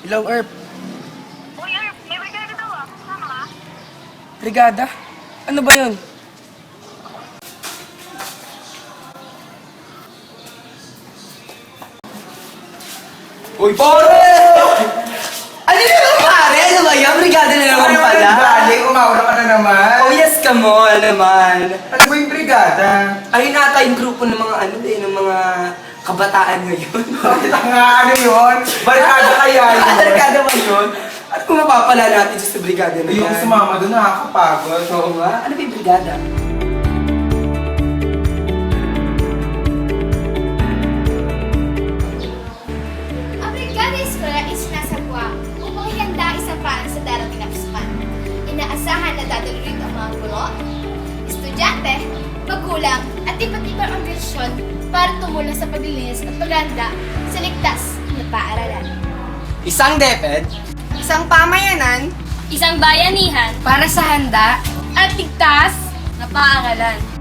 Hello, Erp. Uy, Erp, may regalo daw ah. Kasama ka? Brigada? Ano ba yun? Uy, pare! Ano yun, pare? Ano ba yan? Brigada na naman pala. Galing, umaura ka na naman. Come on naman. Ano ba yung brigada? Ayun nata yung grupo ng mga ano eh, ng mga kabataan ngayon. Bakit ang nga ano yun? Barkada kaya yun? Barkada ba yun? At kung mapapala natin sa brigada na Yung yan? sumama doon nakakapagod. Oo nga. Ano ba yung brigada? Magulang, at iba't ibang ambisyon para tumulong sa paglilinis at paghanda sa ligtas na paaralan. Isang DepEd, Isang pamayanan Isang bayanihan para sa handa at tigtas na paaralan.